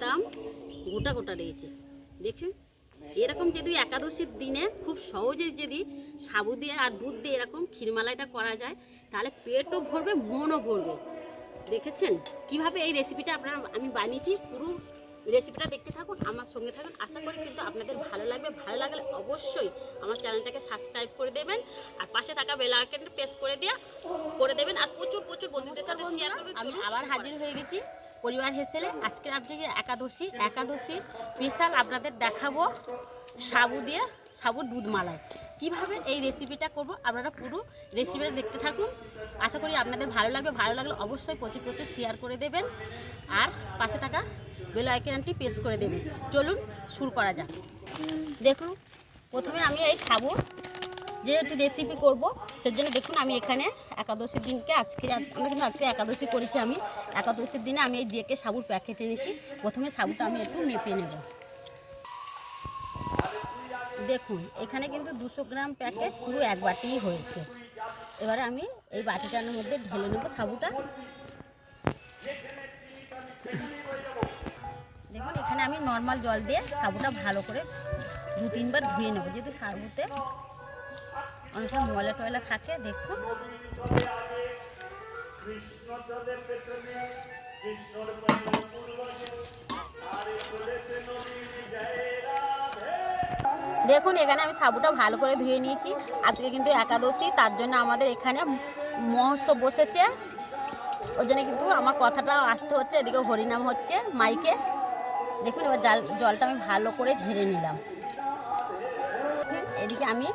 একদম গোটা গোটা রয়েছে দেখুন এরকম যদি একাদশীর দিনে খুব সহজে যদি সাবু দিয়ে আর দুধ দিয়ে এরকম ক্ষীরমালাইটা করা যায়, তাহলে পেটও ভরবে, মনও ভরবে। দেখেছেন? কীভাবে এই রেসিপিটা আপনারা, আমি বানিয়েছি, পুরো রেসিপিটা দেখতে থাকুন, আমার সঙ্গে থাকুন। আশা করি কিন্তু আপনাদের ভালো লাগবে। ভালো লাগলে অবশ্যই আমার চ্যানেলটাকে সাবস্ক্রাইব করে দেবেন, আর পাশে থাকা বেল আইকনটা প্রেস করে দেওয়া করে দেবেন, আর প্রচুর প্রচুর বন্ধুদের সাথে শেয়ার করবেন। আমি আবার হাজির হয়ে গেছি। পরিবার হেসেলে আজকে আপনাকে একাদশী একাদশী স্পেশাল আপনাদের দেখাবো সাবু দিয়ে, সাবুর দুধ মালাই কীভাবে এই রেসিপিটা করব আপনারা পুরো রেসিপিটা দেখতে থাকুন। আশা করি আপনাদের ভালো লাগবে, ভালো লাগলে অবশ্যই প্রচুর প্রচুর শেয়ার করে দেবেন। আর পাশে থাকা বেল প্রেস করে দেবেন। চলুন শুরু করা যাক। দেখুন, প্রথমে আমি এই সাবুর যেহেতু রেসিপি করব সেজন্য দেখুন আমি এখানে একাদশীর দিনকে আজকে, আজ- আমরা কিন্তু আজকে একাদশী করেছি আমি। একাদশীর দিনে আমি এই জেকে সাবুর প্যাকেট এনেছি। প্রথমে সাবুটা আমি একটু মেপে নেব। দেখুন, এখানে কিন্তু দুশো গ্রাম প্যাকেট পুরো এক বাটিই হয়েছে। এবারে আমি এই বাটিটার মধ্যে ঢেলে নেব সাবুটা। দেখুন, এখানে আমি নর্মাল জল দিয়ে সাবুটা ভালো করে দু তিনবার ধুয়ে নেব। যেহেতু সাবুতে অনেক সময় ময়লা টয়লা থাকে, দেখুন। দেখুন, এখানে আমি সাবুটা ভালো করে ধুয়ে নিয়েছি। আজকে কিন্তু একাদশী, তার জন্য আমাদের এখানে মহোৎসব বসেছে। ওই জন্য কিন্তু আমার কথাটা আসতে হচ্ছে, এদিকে হরিনাম হচ্ছে মাইকে। দেখুন, এবার জাল জলটা আমি ভালো করে ঝেড়ে নিলাম। এদিকে আমি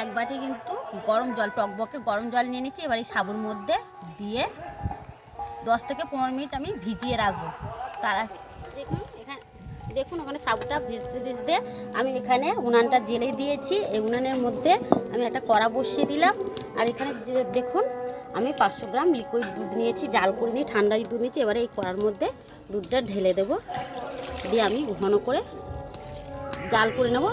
এক বাটি কিন্তু গরম জল টকবকে গরম জল নিয়ে নিচ্ছি। এবার এই সাবুর মধ্যে দিয়ে দশ থেকে পনেরো মিনিট আমি ভিজিয়ে রাখব। তারা দেখুন, এখানে দেখুন, ওখানে সাবুটা ভিজতে ভিজতে আমি এখানে উনানটা জেলে দিয়েছি। এই উনানের মধ্যে আমি একটা কড়া বসিয়ে দিলাম। আর এখানে দেখুন, আমি পাঁচশো গ্রাম লিকুইড দুধ নিয়েছি, জাল করে নিয়ে ঠান্ডা দুধ নিয়েছি। এবারে এই কড়ার মধ্যে দুধটা ঢেলে দেবো। দিয়ে আমি ঘন করে জাল করে নেব।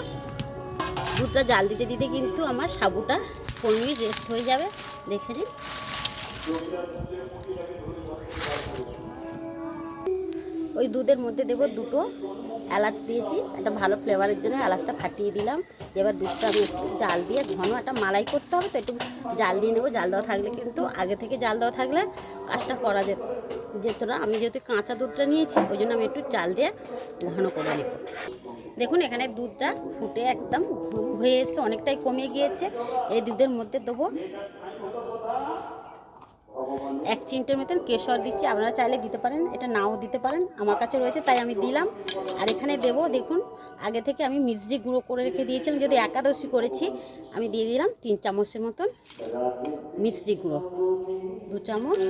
দুধটা জাল দিতে দিতে কিন্তু আমার সাবুটা কমিয়ে রেস্ট হয়ে যাবে দেখে নিন। ওই দুধের মধ্যে দেবো দুটো এলাচ দিয়েছি, একটা ভালো ফ্লেভারের জন্য এলাচটা ফাটিয়ে দিলাম। এবার দুধটা আমি একটু জাল দিয়ে, ঘন একটা মালাই করতে হবে তো একটু জাল দিয়ে নেব। জাল দেওয়া থাকলে কিন্তু আগে থেকে জাল দেওয়া থাকলে কাজটা করা যেত যেত না। আমি যেহেতু কাঁচা দুধটা নিয়েছি, ওই জন্য আমি একটু জাল দিয়ে ঘন করে নেব। দেখুন এখানে দুধটা ফুটে একদম হয়ে এসছে, অনেকটাই কমে গিয়েছে। এই দুধের মধ্যে দেবো এক চিমটের মতন কেশর দিচ্ছি, আপনারা চাইলে দিতে পারেন, এটা নাও দিতে পারেন, আমার কাছে রয়েছে, তাই আমি দিলাম। আর এখানে দেবো, দেখুন, আগে থেকে আমি মিষ্টি গুঁড়ো করে রেখে দিয়েছিলাম, যদি একাদশী করেছি, আমি দিয়ে দিলাম তিন চামচের মতন মিষ্টি গুঁড়ো। দু চামচ।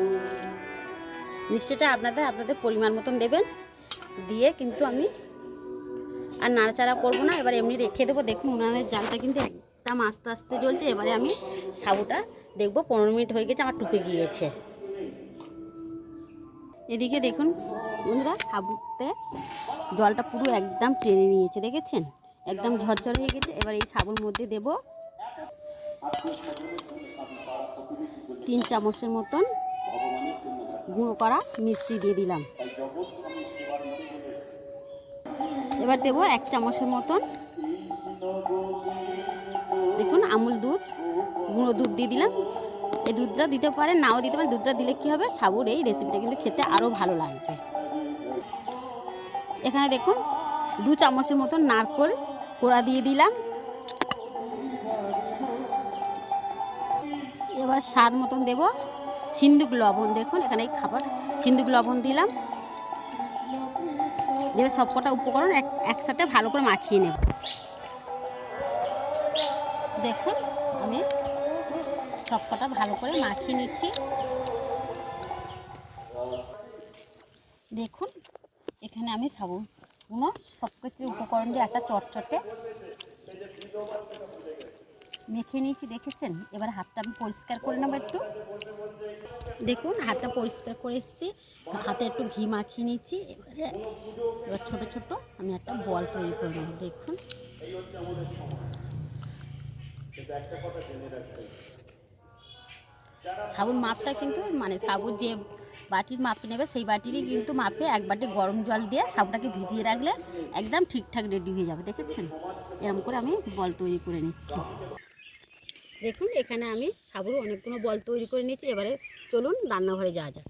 মিষ্টিটা আপনাদের আপনাদের পরিমাণ মতন দেবেন, দিয়ে কিন্তু আমি আর নাড়াচাড়া করব না, এবার এমনি রেখে দেবো। দেখুন, উনানের জালটা কিন্তু একদম আস্তে আস্তে জ্বলছে, এবারে আমি সাবুটা দেখব, পনেরো মিনিট হয়ে গেছে, আমার টুপে গিয়েছে। এদিকে দেখুন, বন্ধুরা, সাবুতে জলটা পুরো একদম টেনে নিয়েছে, দেখেছেন? একদম ঝরঝর হয়ে গেছে, এবার এই সাবুর মধ্যে দেব তিন চামচের মতন গুঁড়ো করা মিষ্টি দিয়ে দিলাম। এবার দেবো এক চামচের মতন, দেখুন, আমুল দুধ। গুঁড়ো দুধ দিয়ে দিলাম। এই দুধটা দিতে পারেন নাও দিতে পারেন দুধটা দিলে কী হবে? সাবুর এই রেসিপিটা কিন্তু খেতে আরও ভালো লাগবে। এখানে দেখুন, দু চামচের মতন নারকোল কোড়া দিয়ে দিলাম। এবার স্বাদ মতন দেব সিন্দুক লবণ। দেখুন, এখানে এই খাবার সিন্দুক লবণ দিলাম। এবার সবকটা উপকরণ এক, একসাথে ভালো করে মাখিয়ে নেব। দেখুন, আমি সবকটা ভালো করে মাখিয়ে নিচ্ছি। দেখুন, এখানে আমি সাবুগুলো সব কিছু উপকরণ দিয়ে একটা চটচটে মেখে নিয়েছি, দেখেছেন? এবার হাতটা আমি পরিষ্কার করে নেব একটু। দেখুন, হাতটা পরিষ্কার করে এসেছি। হাতে একটু ঘি মাখিয়ে নিচ্ছি এবারে এবার ছোটো ছোটো আমি একটা বল তৈরি করে নেব, দেখুন। সাবুন মাপটা কিন্তু মানে সাবুর যে বাটির মাপে নেবে, সেই বাটিরই কিন্তু মাপে এক বাটি গরম জল দিয়ে সাবুটাকে ভিজিয়ে রাখলে একদম ঠিকঠাক রেডি হয়ে যাবে, দেখেছেন? এরকম করে আমি বল তৈরি করে নিচ্ছি। দেখুন, এখানে আমি সাবুর অনেকগুলো বল তৈরি করে নিয়েছি, এবারে চলুন রান্নাঘরে যাওয়া যাক।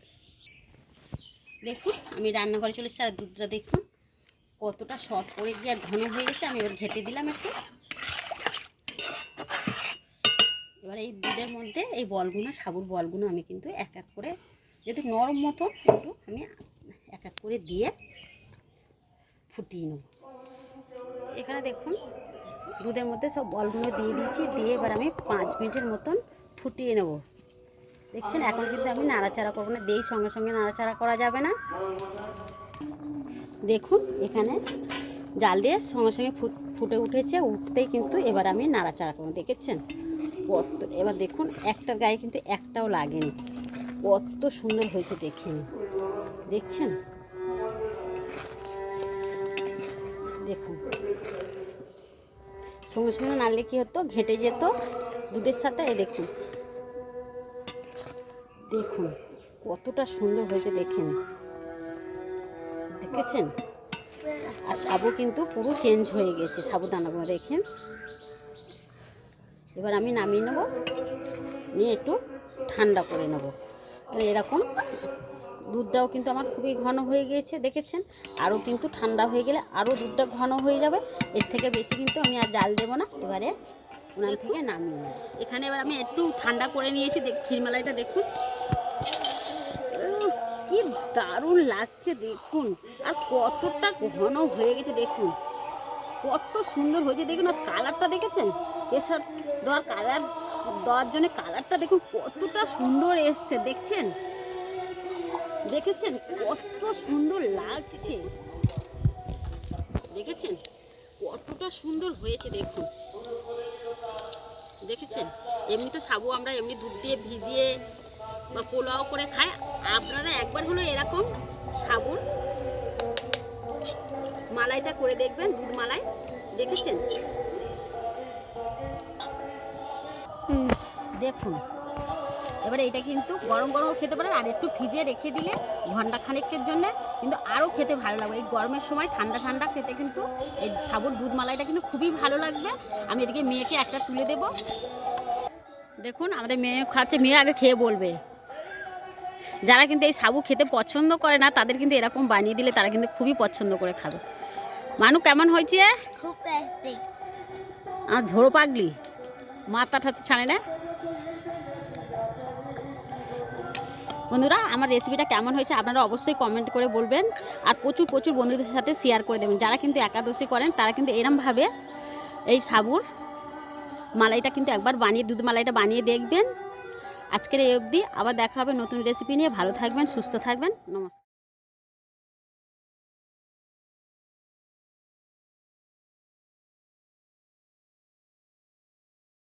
দেখুন, আমি রান্নাঘরে চলে আর দুধটা দেখুন, কতটা শর্ট পড়ে গিয়ে আর ঘন হয়ে গেছে, আমি এবার ঘেটে দিলাম একটু। এবার এই দুধের মধ্যে এই বলগুলো সাবুর বলগুলো আমি কিন্তু এক এক করে, যেহেতু নরম মতন, একটু আমি এক এক করে দিয়ে ফুটিয়ে নেব। এখানে দেখুন, দুধের মধ্যে সব বলগুলো দিয়ে দিয়েছি, দিয়ে এবার আমি পাঁচ মিনিটের মতন ফুটিয়ে নেব। দেখছেন, এখন কিন্তু আমি নাড়াচাড়া করব না দিয়েই সঙ্গে সঙ্গে নাড়াচাড়া করা যাবে না। দেখুন, এখানে জাল দিয়ে সঙ্গে সঙ্গে ফুটে উঠেছে, উঠতেই কিন্তু এবার আমি নাড়াচাড়া করব, দেখেছেন? কত এবার দেখুন, একটার গায়ে কিন্তু একটাও লাগেনি। কত সুন্দর হয়েছে দেখেন। দেখছেন? দেখুন। সঙ্গে সঙ্গে নাড়লে কী হতো? ঘেটে যেত। দুধের সাথে দেখুন। দেখুন, কতটা সুন্দর হয়েছে দেখেন। দেখেছেন? আর সাবু কিন্তু পুরো চেঞ্জ হয়ে গেছে, সাবুদানাগুলো, দেখেন? এবার আমি নামিয়ে নেব, নিয়ে একটু ঠান্ডা করে নেব। এরকম দুধটাও কিন্তু আমার খুবই ঘন হয়ে গিয়েছে, দেখেছেন? আরও কিন্তু ঠান্ডা হয়ে গেলে আরও দুধটা ঘন হয়ে যাবে। এর থেকে বেশি কিন্তু আমি আর জাল দেবো না। এবারে ওনার থেকে নামিয়ে নেব। এখানে এবার আমি একটু ঠান্ডা করে নিয়েছি, দেখ, ক্ষীরমালাইটা দেখুন। কি দারুণ লাগছে, দেখুন। আর কতটা ঘন হয়ে গেছে, দেখুন। কত সুন্দর হয়েছে। দেখুন, আর কালারটা দেখেছেন? প্রেশার দেওয়ার কালার দেওয়ার জন্য কালারটা দেখুন, কতটা সুন্দর এসছে, দেখছেন? দেখেছেন? কত সুন্দর লাগছে। দেখেছেন? কতটা সুন্দর হয়েছে, দেখুন। দেখেছেন? এমনি তো সাবু আমরা এমনি দুধ দিয়ে ভিজিয়ে বা পোলাও করে খাই। আপনারা একবার হলো এরকম সাবুর মালাইটা করে দেখবেন, দুধ দেখেছেন? দেখুন, এবারে এটা কিন্তু গরম গরম খেতে পারেন, আর একটু ভিজিয়ে রেখে দিলে ঘণ্টা খানেকের জন্য কিন্তু আরও খেতে ভালো লাগবে। এই গরমের সময় ঠান্ডা ঠান্ডা খেতে কিন্তু এই সাবুর দুধ মালাইটা কিন্তু খুবই ভালো লাগবে। আমি এদিকে মেয়েকে একটা তুলে দেব। দেখুন, আমাদের মেয়ে খাচ্ছে, মেয়ে আগে খেয়ে বলবে। যারা কিন্তু এই সাবু খেতে পছন্দ করে না, তাদের কিন্তু এরকম বানিয়ে দিলে তারা কিন্তু খুবই পছন্দ করে খাবে। মানু কেমন হয়েছে? আর ঝোড়ো পাগলি। মাথা ঠাতে ছাড়ে না? বন্ধুরা আমার রেসিপিটা কেমন হয়েছে আপনারা অবশ্যই কমেন্ট করে বলবেন। আর প্রচুর প্রচুর বন্ধুদের সাথে শেয়ার করে দেবেন। যারা কিন্তু একাদশী করেন তারা কিন্তু এরমভাবে এই সাবুর মালাইটা কিন্তু একবার বানিয়ে দুধ মালাইটা বানিয়ে দেখবেন। আজকের এই অবধি আবার দেখা হবে নতুন রেসিপি নিয়ে। ভালো থাকবেন সুস্থ থাকবেন। নমস্কার।